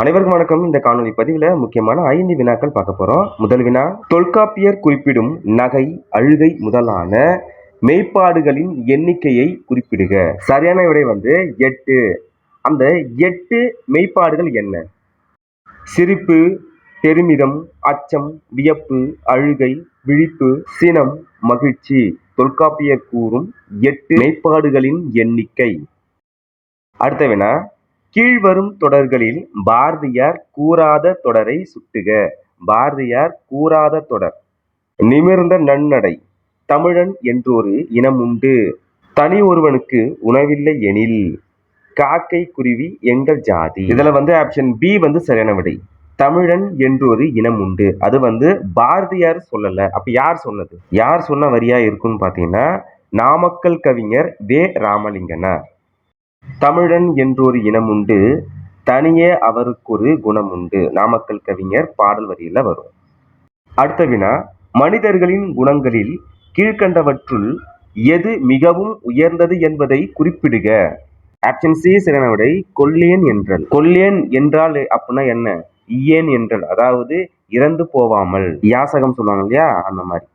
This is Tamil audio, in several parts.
அனைவருக்கும் வணக்கம். இந்த காணொலி பதிவில் முக்கியமான ஐந்து வினாக்கள் பார்க்க போகிறோம் முதல் வினா தொல்காப்பியர் குறிப்பிடும் நகை அழுகை முதலான மெய்ப்பாடுகளின் எண்ணிக்கையை குறிப்பிடுக. சரியான விடை வந்து எட்டு. அந்த எட்டு மெய்ப்பாடுகள் என்ன? சிரிப்பு பெருமிதம் அச்சம் வியப்பு அழுகை விழிப்பு சினம் மகிழ்ச்சி. தொல்காப்பியர் கூறும் எட்டு மெய்ப்பாடுகளின் எண்ணிக்கை. அடுத்த வினா கீழ்வரும் தொடர்களில் பாரதியார் கூறாத தொடரை சுட்டுக. பாரதியார் கூறாத தொடர். நிமிர்ந்த நன்னடை. தமிழன் என்றொரு இனம் உண்டு தனி ஒருவனுக்கு உணவில்லை எனில் காக்கை குருவி எங்கள் ஜாதி. இதுல வந்து ஆப்ஷன் பி வந்து சரியான விடை. தமிழன் என்றொரு இனம் உண்டு அது வந்து பாரதியார் சொல்லல. அப்ப யார் சொன்னது? யார் சொன்ன வரியா இருக்குன்னு பாத்தீங்கன்னா நாமக்கல் கவிஞர் வே. ராமலிங்கனார். தமிழன் என்றொரு இனம் உண்டு தனியே அவருக்கொரு குணம் உண்டு நாமக்கல் கவிஞர் பாடல் வரியில வரும். அடுத்த வினா மனிதர்களின் குணங்களில் கீழ்கண்டவற்றுள் எது மிகவும் உயர்ந்தது என்பதை குறிப்பிடுக. ஆப்ஷன் சி சரியான விடை கொல்லியன் என்றல். கொல்லியன் என்றால் அப்படின்னா என்ன? இயேன் என்றல். அதாவது இறந்து போவாமல். யாசகம் சொல்லுவாங்க இல்லையா? அந்த மாதிரி.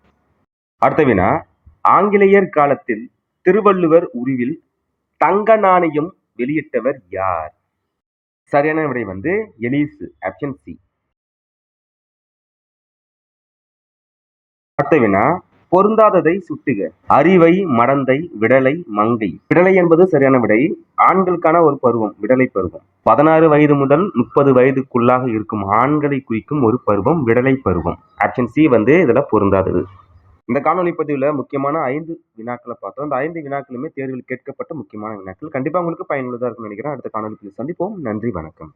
அடுத்த வினா ஆங்கிலேயர் காலத்தில் திருவள்ளுவர் உருவில் தங்க நாணயம் வெளியிட்டவர் யார்? சரியான விடை வந்து எலிசு ஆப்ஷன் சி. அடுத்த வினா பொருந்தாததை சுட்டுக. அறிவை மடந்தை விடலை மங்கை. விடலை என்பது சரியான விடை. ஆண்களுக்கான ஒரு பருவம் விடலை பருவம். பதினாறு வயது முதல் முப்பது வயதுக்குள்ளாக இருக்கும் ஆண்களை குறிக்கும் ஒரு பருவம் விடலை பருவம். ஆப்ஷன் சி வந்து இதுல பொருந்தாதது. இந்த காணொலி பதிவில் முக்கியமான ஐந்து வினாக்களை பார்த்தோம். அந்த ஐந்து வினாக்களுமே தேர்வில் கேட்கப்பட்ட முக்கியமான வினாக்கள். கண்டிப்பாக உங்களுக்கு பயனுள்ளதாக இருக்கும்னு நினைக்கிறேன். அடுத்த காணொலியில் சந்திப்போம். நன்றி வணக்கம்.